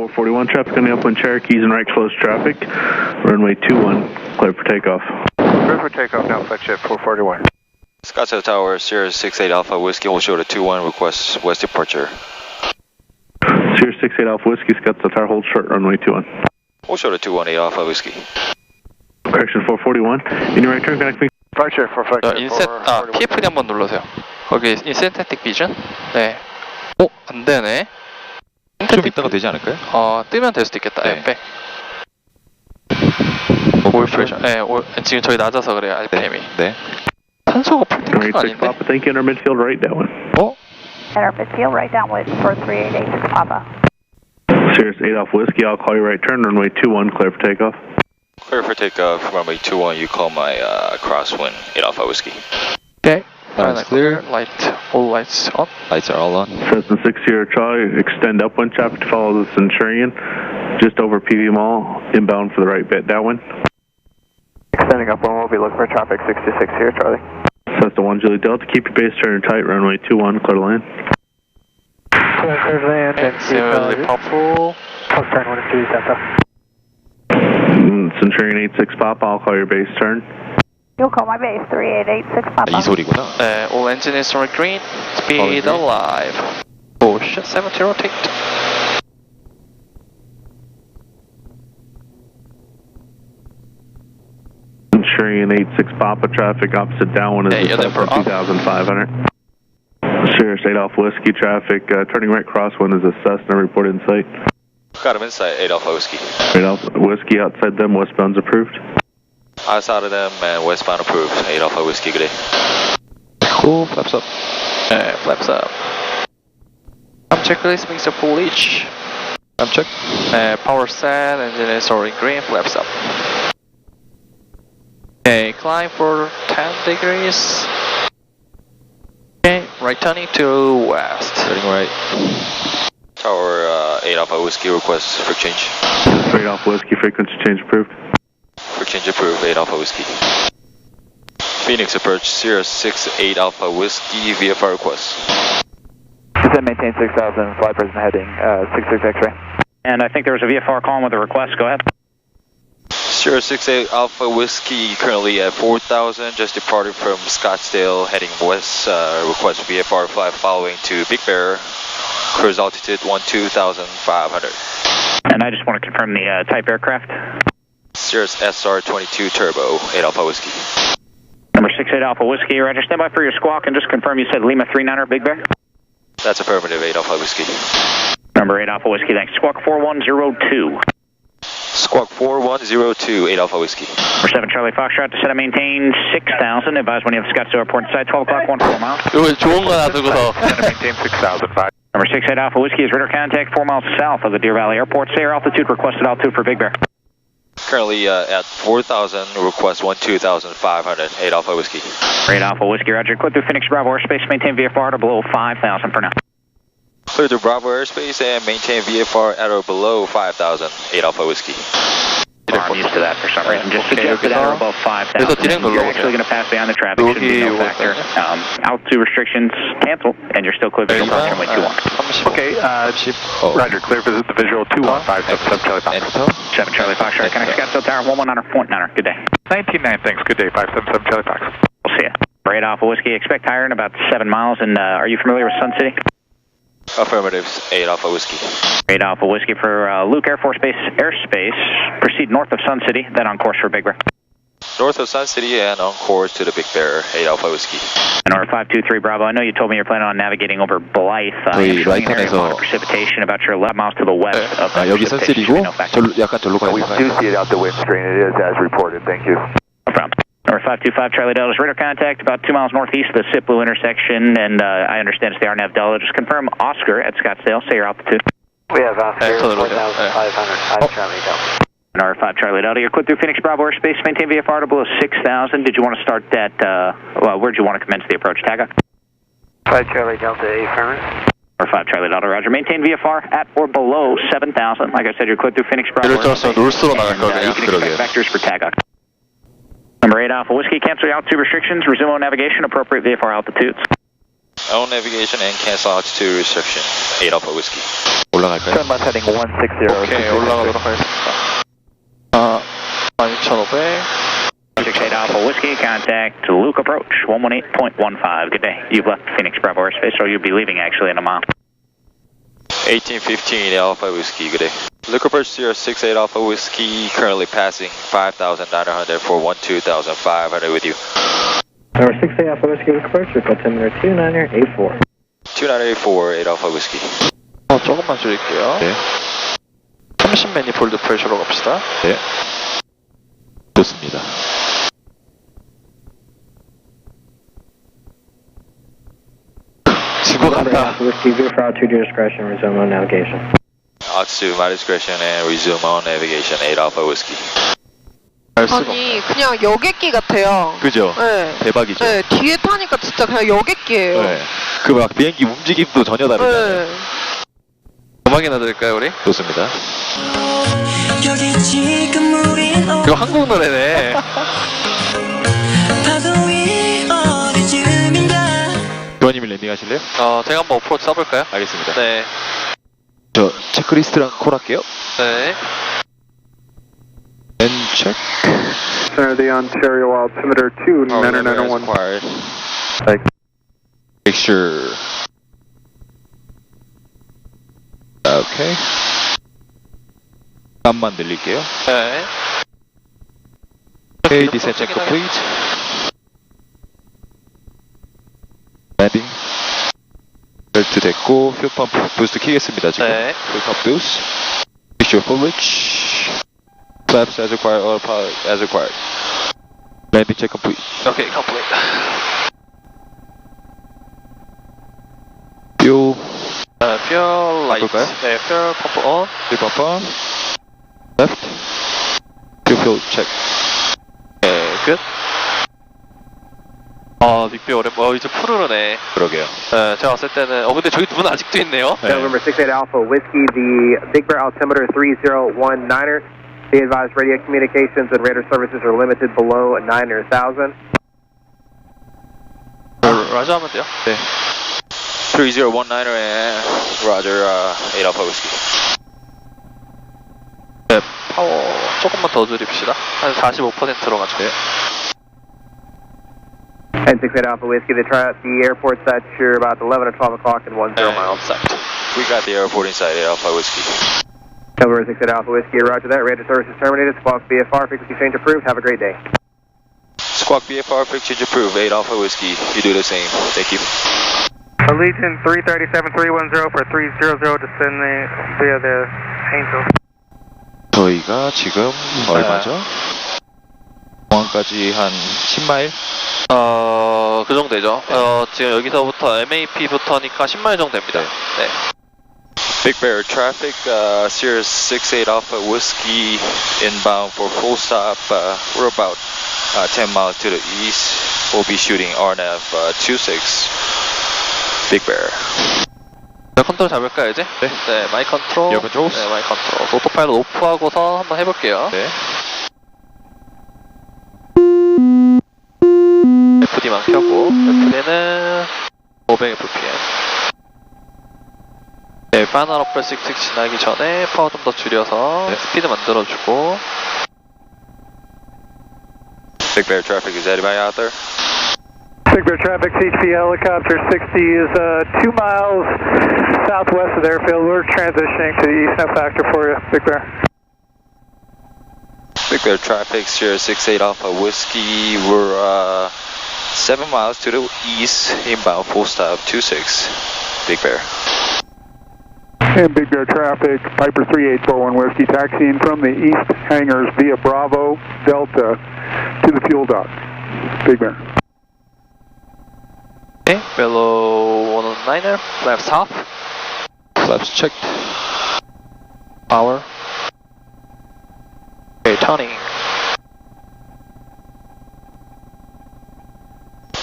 441 traffic on the upwind Cherokees and right close traffic. Runway 21, clear for takeoff. Clear for takeoff now, flight jet 441. Scottsdale Tower, Sierra 68 Alpha Whiskey, will show the 2-1, request west departure. Sierra 68 Alpha Whiskey, Scottsdale Tower, hold short, runway 21. We'll show the 218 Alpha Whiskey. Correction 441, in your right turn connect me. Flight jet for flight 자, jet 인셋, 아, 441. PFD 한번 눌러세요. 거기 인센테틱 비전? 네. 어, 안 되네. 좀 이따가 되지 않을까요? 어, 뜨면 될 수도 있겠다. 네. 네. 백. 올 프레셔. 네, 올, 지금 저희 낮아서 그래요, RPM이. 네. 탄소가 Right 풀탱크가 6 아닌데? Papa, thank you, enter midfield right down. 어? Enter midfield, right downwind for 3886 Papa. Sierra 8 Alpha Whiskey, I'll call you right turn, runway 21, clear for takeoff. Clear for takeoff, runway 21, you call my uh, crosswind 8 Alpha Whiskey. Okay. Pilot clear. Light, all lights up. Lights are all on. Cessna 6 Sierra Charlie, extend up one traffic to follow the Centurion, just over PV Mall, inbound for the right bit, that one. Extending up one, we'll be looking for traffic 66 here, Charlie. Cessna 1 Julie Delta, keep your base turn tight, runway 21, clear to land. Clear, clear to land, and similarly Popful. Post turn 1 Julie Delta. Mm, centurion 86 Pop, I'll call your base turn. You'll call my base 3886 Papa. 이 소리구나. 네, all engine is on green. Speed green. alive. Oh shit, 70 rotate. Centurion 86 Papa, traffic opposite downwind Hey, is you're the there for Cessna off. 2500. Sierra 8 Alpha Whiskey traffic, uh, turning right crosswind is a Cessna report in sight. Got him inside 8 Alpha Whiskey. 8 Alpha Whiskey outside them, westbound's approved. Outside of them and westbound approved. 8 Alpha Whiskey, good day. Cool, flaps up. 네, flaps up. I'm checklist means a full each. I'm check. 네, power set, engine is already green, flaps up. Okay, climb for 10 degrees. Okay, right turning to west. Turning right. Tower uh, 8 Alpha Whiskey, request for change. 8 Alpha Whiskey, frequency change approved. For change approved, 8 Alpha Whiskey. Phoenix approach 068 Alpha Whiskey, VFR request. Descend maintain 6000, flight present heading uh, 66 X-ray. And I think there was a VFR calling with a request. Go ahead. 068 Alpha Whiskey, currently at 4000, just departed from Scottsdale, heading west, uh, request VFR flight following to Big Bear, cruise altitude 12,500. And I just want to confirm the uh, type aircraft. Cirrus SR22 Turbo, 8 Alpha Whiskey. Number 68 Alpha Whiskey, roger. Stand by for your squawk and just confirm you said Lima 39er, Big Bear? That's affirmative, 8 Alpha Whiskey. Number 8 Alpha Whiskey, thanks. Squawk 4102. Squawk 4102, 8 Alpha Whiskey. Number 7 Charlie Foxtrot, to set and maintain 6000. Advise when you have Scottsdale Airport inside, 12 o'clock, 14 miles. maintain 6000, 5. Number 68 Alpha Whiskey is radar contact 4 miles south of the Deer Valley Airport. Say your altitude requested altitude for Big Bear. Currently uh, at 4,000, request 12,500, 8 Alpha Whiskey. 8 Alpha Whiskey, Roger. Clear through Phoenix Bravo airspace, maintain VFR to below 5000 for now. Clear to Bravo airspace and maintain VFR at or below 5,000, 8 Alpha Whiskey. I'm used to that for some reason. Just suggest that arrow above 5,000. You're actually going to pass beyond the traffic. Should be no factor. Uh, um, altitude restrictions canceled, and you're still clear visual caution 2 1. Okay, uh, oh. roger, clear for the visual 2 1 5 7 7 Charlie Fox. 7 Charlie Fox, sure. Connect Scottsdale Tower 1 1 on our point niner. Good day. 19 9, thanks. Good day. 577 Charlie Fox. We'll see you. Right off of whiskey. Expect higher in about seven miles. And uh, are you familiar with Sun City? Affirmatives, 8 Alpha Whiskey. 8 Alpha Whiskey for uh, Luke Air Force Base airspace. Proceed north of Sun City, then on course for Big Bear. North of Sun City and on course to the Big Bear, 8 Alpha Whiskey. And our 523 Bravo, I know you told me you're planning on navigating over Blythe. Uh, oui, Blythe Renaissance. precipitation about your left miles to the west of the precipitation. We do see it out the windscreen. it is as reported, thank you or 525 Charlie Delta's radar contact about two miles northeast of the Siplu intersection, and uh, I understand it's the RNAV Delta. Just confirm Oscar at Scottsdale. Say your altitude. We have Oscar four thousand five hundred. Hi Charlie Delta. And R5 Charlie Delta, you're clear through Phoenix Bravo airspace. Maintain VFR to below 6,000. Did you want to start that? Uh, well, where'd you want to commence the approach, Taga? 5 Charlie Delta, affirmative. R5 Charlie Delta, roger. Maintain VFR at or below 7,000. Like I said, you're clear through Phoenix Bravo. And, uh, you can expect vectors for Taga. Number 8 Alpha Whiskey, cancel your altitude restrictions. Resume on navigation, appropriate VFR altitudes. Own navigation and cancel altitude restriction. 8 Alpha Whiskey. 올라갈까요? Turn left heading 160. 오케이 올라가도록 하겠습니다. 아 12600. 68 Alpha Whiskey, contact Luke approach 118.15. Good day. You've left Phoenix Bravo airspace, or you'll be leaving actually in a mile. 1815 Alpha Whiskey, good day. Liquor Birch 068 Alpha Whiskey, currently passing 5,900 for 12,500 with you. Number 68 Alpha Whiskey with approach, report altimeter 2984. 2984 8 Alpha Whiskey. 어, 조금만 줄일게요. 네. 30 매니폴드 프레셔로 갑시다. 네. 좋습니다. Whiskey, veer for altitude your discretion, resume on navigation. Altitude, my discretion, and resume on navigation 8 Alpha Whiskey. 아니 그냥 여객기 같아요. 그죠? 네. 대박이죠? 네 뒤에 타니까 진짜 그냥 여객기예요. 네. 그 막 비행기 움직임도 전혀 다르잖아요. 네. 음악이나 들을까요 우리? 좋습니다. 여기 지금 우린 이거 한국 노래네. 교환님이 랜딩 하실래요? 어 제가 한번 어프로치 써볼까요? 알겠습니다. 네. 저 체크리스트랑 콜할게요. 네. 랜 체크. Center the Ontario altimeter Power lever as required. Make sure. 오케이. 땀만 늘릴게요. 네. Okay, descent check complete. 랜딩. 벨트 됐고, 퓨 펌프 부스트 키겠습니다, 지금. 네. 풀 펌프 부스. Fixture foliage. Flaps as required, all power as required. Landing check complete. 오케이 컴플레이트. Fuel, 자, 퓨어 라이트. 바꿀까요? 네, 퓨어 펌프 온. fuel pump on. Left. Fuel fill check. 네, 끝. 아, 빅비 오랜, 어, 이제 푸르르네. 그러게요. 네, 제가 봤을 때는, 어, 근데 저기 두분 아직도 있네요. 네. November 68 Alpha Whiskey, the Big Bear altimeter 3019er. Be advised radio communications and radar services are limited below 9,000. 라자 하면 돼요. 네. 3019er and Roger, uh, 8 Alpha Whiskey. 네, 파워 조금만 더 줄입시다. 한 45%로 가죠. 네. And 68 Alpha Whiskey, the, tri- the airport's at sure about 11 or 12 o'clock and 10 네, miles. 사이트. We got the airport inside 8 Alpha Whiskey. November 68 Alpha Whiskey, roger that. Radar services terminated. Squawk BFR, frequency change approved. Have a great day. Squawk BFR, picture approved 8 Alpha Whiskey. You do the same. Thank you. Allegiant 337310 for 300 descending via the Angel. 저희가 지금 얼마죠? 공항까지 한 10마일? 어, 그 정도 되죠. 어, 지금 여기서부터 MAP부터니까 10마일 정도 됩니다. 네. Big Bear traffic, uh, Sierra 68 Alpha Whiskey inbound for full stop. Uh, we're about uh, 10 miles to the east. We'll be shooting RNAV uh, 26. Big Bear. 자, 컨트롤 잡을까요, 이제? 네. 네, 마이 컨트롤. 네, 마이 컨트롤. 오토파일럿 오프하고서 한번 해볼게요. 네. FD만 켜고, FD는 500 FPM. 네, 파이널 어플 씩씩 지나기 전에 파워 좀 더 줄여서 네. 스피드 만들어주고, Big Bear traffic is anybody out there? Big Bear traffic, CHP helicopter 60 is uh, two miles southwest of the airfield. We're transitioning to the east net factor for you, Big Bear. Big Bear traffic, Sierra 68 Alpha Whiskey. We're uh, 7 miles to the east, inbound full stop 26, Big Bear. And Big Bear traffic, Piper 3841 Whiskey, taxiing from the east hangars via Bravo Delta to the fuel dock. Big Bear. Okay, below 109er, left half. Flaps checked. Power. Okay, Tony.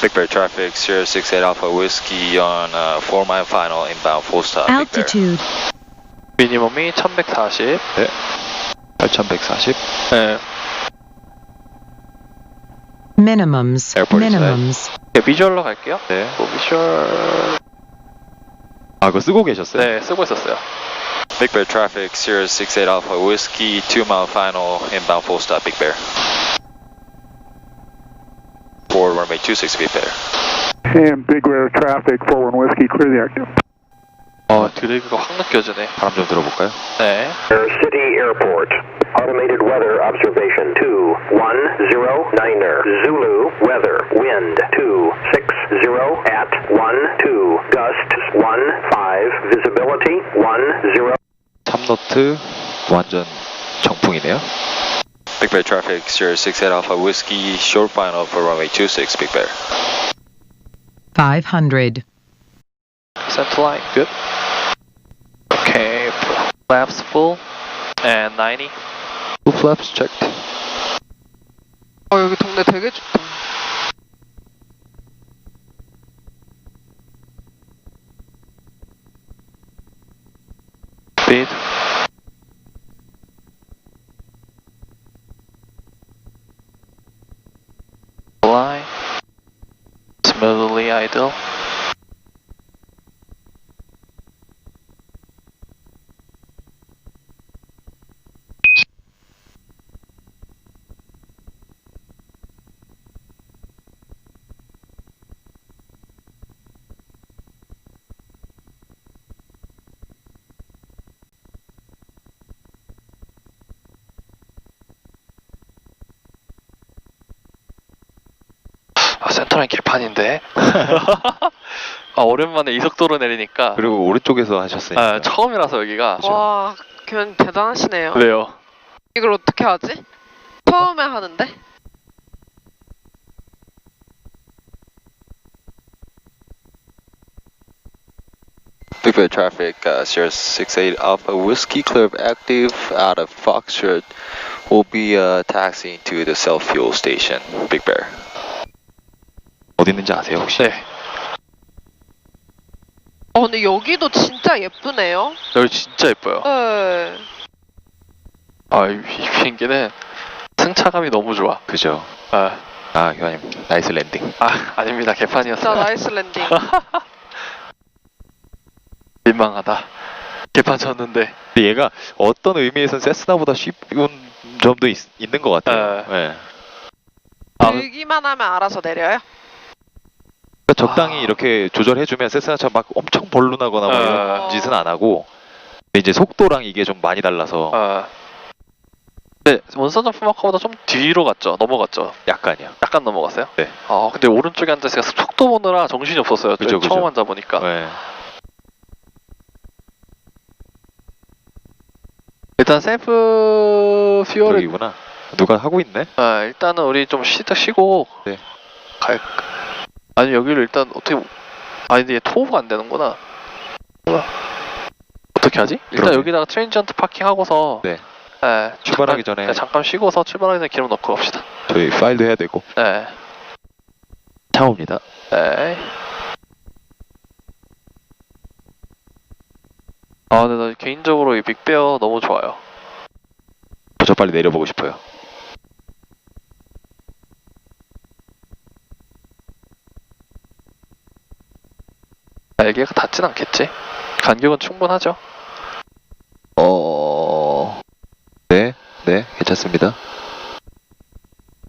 Big Bear traffic, Sierra 68 Alpha Whiskey on uh, 4 mile final, inbound full stop. Big Bear. altitude 미니멈이 1140. 네. 8140. 네, minimums Airport is minimums 네, 비주얼로 갈게요. 네. 뭐 비주얼 아 그거 쓰고 계셨어요? 네 쓰고 있었어요. Big Bear traffic, Sierra 68 Alpha Whiskey, 2 mile final, inbound full stop, Big Bear. Forward runway 26, Big Bear. And Big Bear traffic, 41 Whiskey, clear the active. 어 드래그가 확 느껴지네. 바람 좀 들어볼까요? 네. City Airport. Automated weather observation 2109er. Zulu weather. Wind 260 at 12. Gust 15. Visibility 10. 3노트 완전 정풍이네요. Big Bear traffic, Sierra 68 Alpha Whiskey, short final for runway 26, Big Bear. 500. Center line good. Okay, flaps full and 90. Two flaps checked. 어 여기 동네 되게 좋다. Speed. 아, 센터라인 개판인데. 아, 오랜만에 이속도로 내리니까. 그리고 오른쪽에서 하셨으니까. 아, 처음이라서 여기가. 와, 그냥 대단하시네요. 왜요? 이걸 어떻게 하지? 처음에 하는데? Big Bear traffic, uh, Sierra 68 Alpha Whiskey, of active, out of Foxtrot. We'll be uh, taxiing to the self fuel station, Big Bear. 어디 있는지 아세요 혹시? 네. 어, 근데 여기도 진짜 예쁘네요. 여기 진짜 예뻐요. 네. 아, 이, 이 비행기는 승차감이 너무 좋아. 그죠. 아, 아 교관님 나이스 랜딩. 아 아닙니다. 진짜 개판이었어요. 나이스 랜딩. 민망하다. 개판 쳤는데. 근데 얘가 어떤 의미에선 세스나보다 쉬운 점도 있, 있는 것 같아요. 네. 들기만 하면 알아서 내려요? 그러니까 적당히 이렇게 조절해주면 세스나처럼 막 엄청 벌룬하거나 뭐 이런 아. 짓은 안 하고 근데 이제 속도랑 이게 좀 많이 달라서 아. 네, 원선 점프마커보다 좀 뒤로 갔죠. 넘어갔죠. 약간이요. 약간 넘어갔어요? 네. 아, 근데 오른쪽에 앉아서 속도 보느라 정신이 없었어요. 그죠, 처음 그죠. 앉아 보니까. 네. 일단 셀프 퓨어를 여기구나. 누가 하고 있네? 아, 일단은 우리 좀 쉬다 쉬고 네. 갈 아니 여기를 일단 어떻게 아니 근데 얘 토호가 안 되는구나. 어떻게 하지? 일단 그러게. 여기다가 트랜지언트 파킹하고서 네. 네, 출발하기 잠깐, 전에. 네, 잠깐 쉬고서 출발하기 전에 기름 넣고 갑시다 저희 파일도 해야 되고 네. 차옵니다. 네. 아 근데 나 개인적으로 이 빅베어 너무 좋아요 저 빨리 내려보고 싶어요. 날개가 닿진 않겠지? 간격은 충분하죠? 어. 네, 네, 괜찮습니다.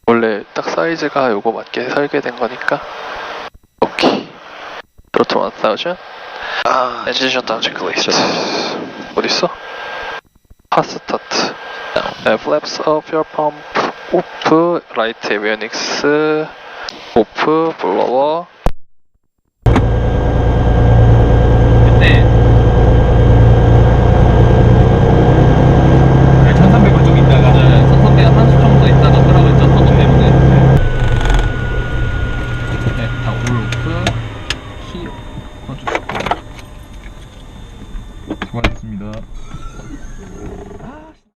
원래 딱 사이즈가 요거 맞게 설계된 거니까. 오케이. 트로트 1000 아, 엔진 셧다운 체크리스트 어딨어? 파스타트 네, flaps of your pump. 오프 라이트